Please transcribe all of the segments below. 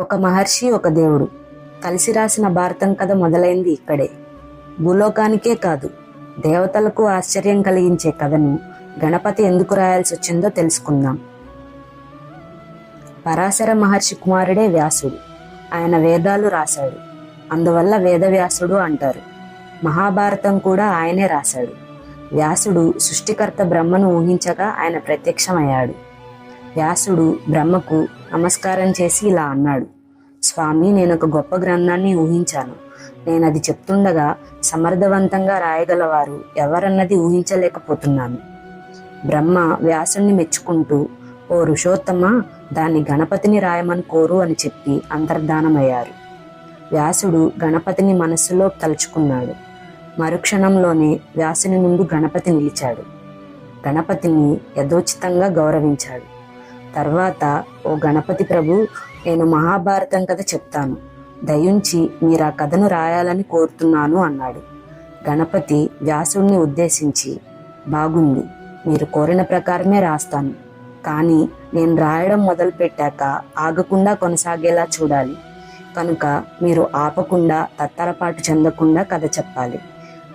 ఒక మహర్షి ఒక దేవుడు. కలిసి రాసిన భారతం కథ మొదలైంది ఇక్కడే. భూలోకానికే కాదు దేవతలకు ఆశ్చర్యం కలిగించే కథను గణపతి ఎందుకు రాయాల్సి వచ్చిందో తెలుసుకుందాం. పరాశర మహర్షి కుమారుడే వ్యాసుడు. ఆయన వేదాలు రాశాడు. అందువల్ల వేదవ్యాసుడు అంటారు. మహాభారతం కూడా ఆయనే రాశాడు. వ్యాసుడు సృష్టికర్త బ్రహ్మను ఊహించగా ఆయన ప్రత్యక్షమయ్యాడు. వ్యాసుడు బ్రహ్మకు నమస్కారం చేసి ఇలా అన్నాడు. స్వామి నేను ఒక గొప్ప గ్రంథాన్ని ఊహించాను. నేను అది చెప్తుండగా సమర్థవంతంగా రాయగలవారు ఎవరన్నది ఊహించలేకపోతున్నాను. బ్రహ్మ వ్యాసుణ్ణి మెచ్చుకుంటూ ఓ ఋషోత్తమ దాన్ని గణపతిని రాయమని కోరు అని చెప్పి అంతర్ధానమయ్యారు. వ్యాసుడు గణపతిని మనస్సులో తలుచుకున్నాడు. మరుక్షణంలోనే వ్యాసుని ముందు గణపతి నిలిచాడు. గణపతిని యథోచితంగా గౌరవించాడు. తర్వాత ఓ గణపతి ప్రభు నేను మహాభారతం కథ చెప్తాను. దయుంచి మీరు ఆ కథను రాయాలని కోరుతున్నాను అన్నాడు. గణపతి వ్యాసుడిని ఉద్దేశించి బాగుంది మీరు కోరిన ప్రకారమే రాస్తాను. కానీ నేను రాయడం మొదలు పెట్టాక ఆగకుండా కొనసాగేలా చూడాలి. కనుక మీరు ఆపకుండా తత్తరపాటు చెందకుండా కథ చెప్పాలి.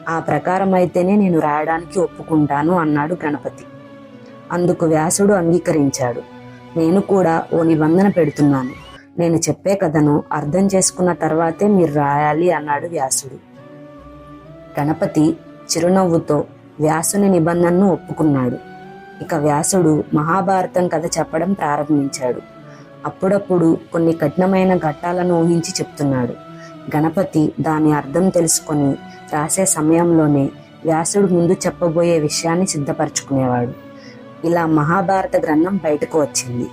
ఆ ప్రకారం అయితేనే నేను రాయడానికి ఒప్పుకుంటాను అన్నాడు గణపతి. అందుకు వ్యాసుడు అంగీకరించాడు. నేను కూడా ఓ నిబంధన పెడుతున్నాను. నేను చెప్పే కథను అర్థం చేసుకున్న తర్వాతే మీరు రాయాలి అన్నాడు వ్యాసుడు. గణపతి చిరునవ్వుతో వ్యాసుని నిబంధనను ఒప్పుకున్నాడు. ఇక వ్యాసుడు మహాభారతం కథ చెప్పడం ప్రారంభించాడు. అప్పుడప్పుడు కొన్ని కఠినమైన ఘట్టాలను ఊహించి చెప్తున్నాడు. గణపతి దాని అర్థం తెలుసుకొని రాసే సమయంలోనే వ్యాసుడు ముందు చెప్పబోయే విషయాన్ని సిద్ధపరచుకునేవాడు. ఇలా మహాభారత గ్రంథం బయటకు వచ్చింది.